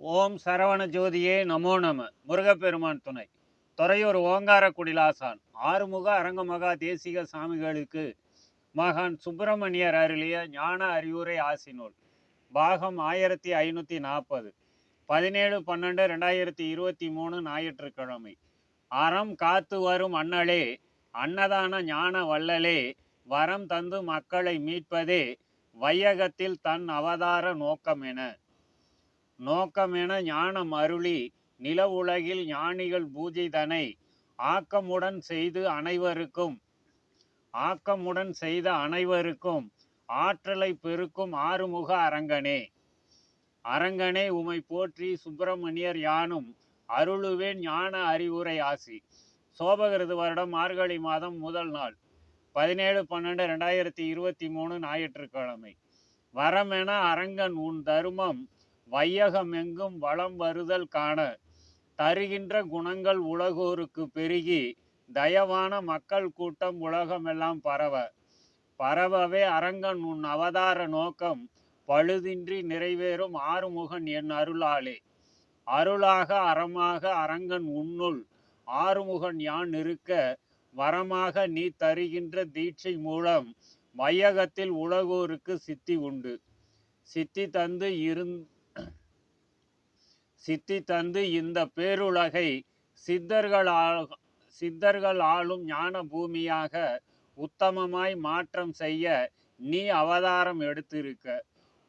ஓம் சரவண ஜோதியே நமோ நம. முருகப்பெருமான் துணை. துறையூர் ஓங்கார குடிலாசான். ஆறுமுக அரங்கமகா தேசிக சாமிகளுக்கு மகான் சுப்பிரமணியர் அருளிய ஞான அறிவுரை ஆசினூல் பாகம் ஆயிரத்தி ஐநூற்றி நாற்பது. பதினேழு பன்னெண்டு ரெண்டாயிரத்தி இருபத்தி மூணு ஞாயிற்றுக்கிழமை. அறம் காத்து வரும் அண்ணலே அன்னதான ஞான வள்ளலே வரம் தந்து மக்களை மீட்பதே வையகத்தில் தன் அவதார நோக்கம் என நோக்கமென ஞானம் அருளி நில உலகில் ஞானிகள் பூஜை தனை ஆக்கமுடன் செய்து அனைவருக்கும். ஆக்கமுடன் செய்த அனைவருக்கும் ஆற்றலை பெருக்கும் ஆறுமுக அரங்கனே. அரங்கனே உமை போற்றி சுப்பிரமணியர் யானும் அருளுவேன் ஞான அறிவுரை ஆசி. சோபகிருது வருடம் மார்கழி மாதம் முதல் நாள் பதினேழு பன்னெண்டு ரெண்டாயிரத்தி இருபத்தி மூணு ஞாயிற்றுக்கிழமை. வரமென அரங்கன் உன் தருமம் வையகமெங்கும் வளம் வருதல் காண தருகின்ற குணங்கள் உலகோருக்கு பெருகி தயவான மக்கள் கூட்டம் உலகமெல்லாம் பரவ. பரவவே அரங்கன் உன் அவதார நோக்கம் பழுதின்றி நிறைவேறும் ஆறுமுகன் என் அருளாலே. அருளாக அறமாக அரங்கன் உன்னுள் ஆறுமுகன் யான் இருக்க வரமாக நீ தருகின்ற தீட்சை மூலம் வையகத்தில் உலகோருக்கு சித்தி உண்டு. சித்தி தந்து இருந் சித்தி தந்து இந்த பேருலகை சித்தர்கள் சித்தர்கள் ஆளும் ஞான பூமியாக உத்தமமாய் மாற்றம் செய்ய நீ அவதாரம் எடுத்திருக்க.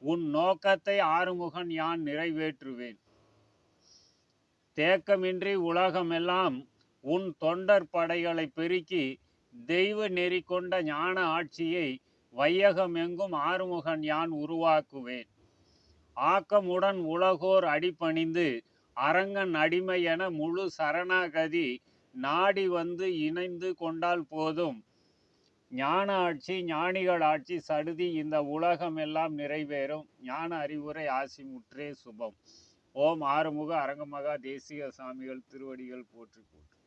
உன் நோக்கத்தை ஆறுமுகன் யான் நிறைவேற்றுவேன். தேக்கமின்றி உலகமெல்லாம் உன் தொண்டர் படைகளை பெருக்கி தெய்வ நெறி கொண்ட ஞான ஆட்சியை வையகமெங்கும் ஆறுமுகன் யான் உருவாக்குவேன். ஆக்கமுடன் உலகோர் அடிபணிந்து அரங்கன் அடிமை என முழு சரணாகதி நாடி வந்து இணைந்து கொண்டால் போதும். ஞான ஆட்சி ஞானிகள் ஆட்சி சடுதி இந்த உலகம் எல்லாம் நிறைவேறும். ஞான அறிவுரை ஆசி முற்றே சுபம். ஓம் ஆறுமுக அரங்கமகா தேசிய சாமிகள் திருவடிகள் போற்றி போற்றி.